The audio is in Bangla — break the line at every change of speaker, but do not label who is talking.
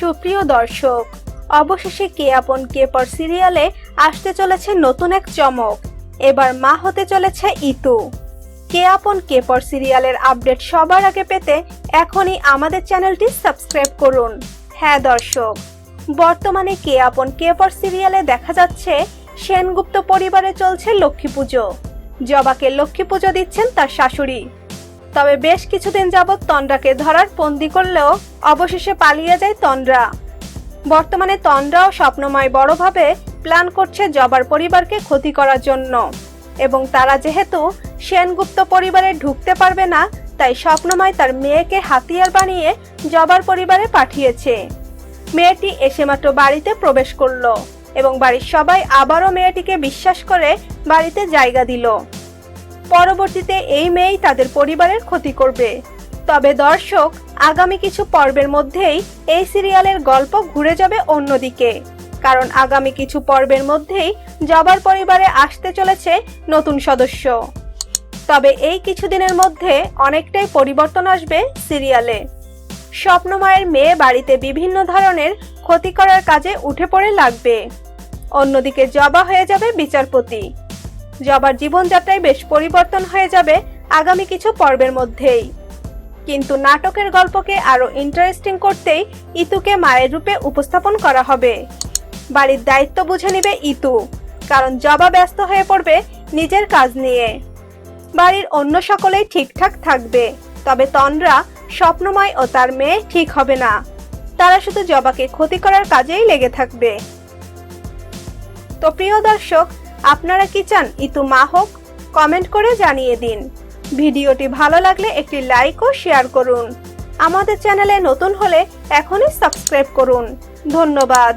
সুপ্রিয় দর্শক, অবশেষে কে আপন কে পর সিরিয়ালে আসতে চলেছে নতুন এক চমক। এবার মা হতে চলেছে ইতু। কে আপন কে পর সিরিয়ালের আপডেট সবার আগে পেতে এখনই আমাদের চ্যানেলটি সাবস্ক্রাইব করুন। হ্যাঁ দর্শক, বর্তমানে কে আপন কে পর সিরিয়ালে দেখা যাচ্ছে, সেনগুপ্ত পরিবারে চলছে লক্ষ্মী পুজো। জবাকে লক্ষ্মী পুজো দিচ্ছেন তার শাশুড়ি। তবে বেশ কিছুদিন যাবৎ তন্দ্রাকে ধরার বন্দি করলেও অবশেষে পালিয়ে যায় তন্দ্রা। বর্তমানে তন্দ্রাও স্বপ্নময় বড়ভাবে প্ল্যান করছে জবার পরিবারকে ক্ষতি করার জন্য। এবং তারা যেহেতু সেনগুপ্ত পরিবারে ঢুকতে পারবে না, তাই স্বপ্নময় তার মেয়েকে হাতিয়ার বানিয়ে জবার পরিবারে পাঠিয়েছে। মেয়েটি এসে মাত্র বাড়িতে প্রবেশ করল এবং বাড়ির সবাই আবারও মেয়েটিকে বিশ্বাস করে বাড়িতে জায়গা দিল। পরবর্তীতে এই মেয়েই তাদের পরিবারের ক্ষতি করবে। তবে দর্শক, আগামী কিছু পর্বের মধ্যেই এই সিরিয়ালের গল্প ঘুরে যাবে অন্যদিকে। কারণ আগামী কিছু পর্বের মধ্যেই জবার পরিবারে আসতে চলেছে নতুন সদস্য। তবে এই কিছুদিনের মধ্যে অনেকটাই পরিবর্তন আসবে সিরিয়ালে। স্বপ্নময়ের মেয়ে বাড়িতে বিভিন্ন ধরনের ক্ষতি করার কাজে উঠে পড়ে লাগবে। অন্যদিকে জবা হয়ে যাবে বিচারপতি। জবার জীবনযাত্রায় বেশ পরিবর্তন হয়ে যাবে আগামী কিছু পর্বের মধ্যেই। কিন্তু নাটকের গল্পকে আরও ইন্টারেস্টিং করতেই ইতুকে মায়ের রূপে উপস্থাপন করা হবে। বাড়ির দায়িত্ব বুঝে নিবে ইতু, কারণ জবা ব্যস্ত হয়ে পড়বে নিজের কাজ নিয়ে। বাড়ির অন্য সকলেই ঠিকঠাক থাকবে, তবে তন্দ্রা, স্বপ্নময় ও তার মেয়ে ঠিক হবে না। তারা শুধু জবাকে ক্ষতি করার কাজেই লেগে থাকবে। তো প্রিয় দর্শক আপনারা কি চান ইতু মা হোক কমেন্ট করে জানিয়ে দিন। ভিডিওটি ভালো লাগলে একটি লাইক ও শেয়ার করুন। আমাদের চ্যানেলে নতুন হলে এখনই সাবস্ক্রাইব করুন। ধন্যবাদ।